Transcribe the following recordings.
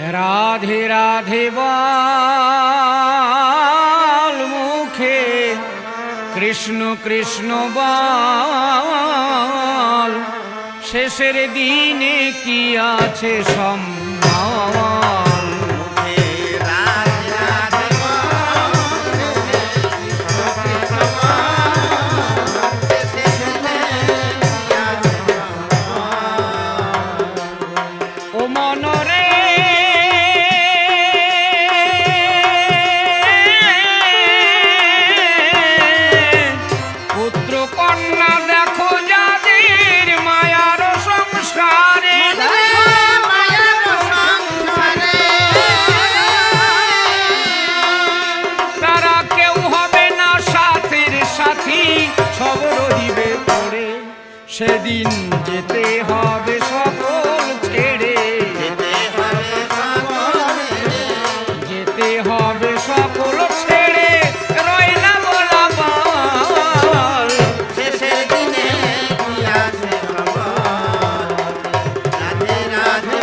রাধে রাধে বাল মুখে। কৃষ্ণ কৃষ্ণ বাল। শেষের দিনে কি আছে সম্মান? সেদিন যেতে হবে সকল ছেড়ে। যেতে হবে সকল ছেড়ে। যেতে হবে রয়না বলা পাল শেষের দিনে রাধে রাধে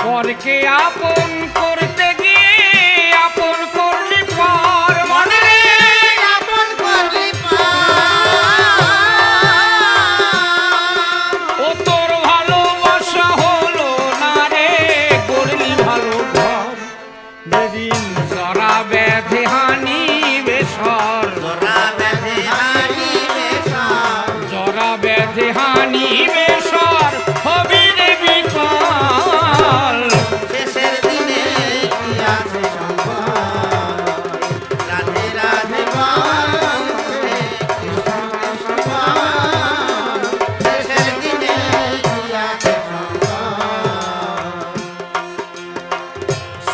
পরকে আপন করে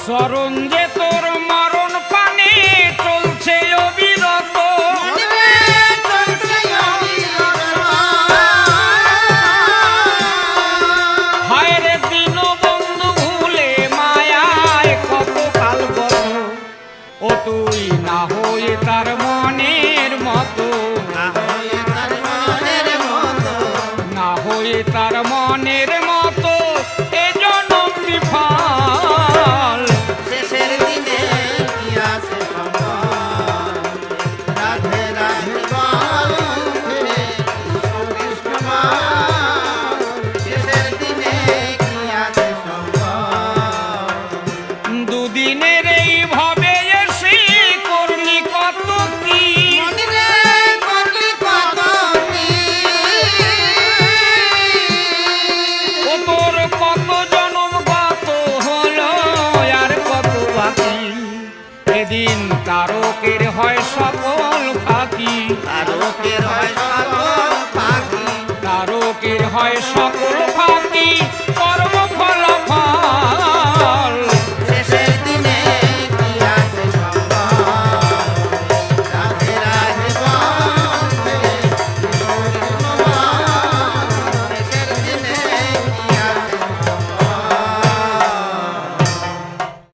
চরণ যে তোর মা মনে তারকের হয় সকল ফাঁকি। তারকের হয় সকল ফাঁকি। তারকের হয় সকল ফাঁকি।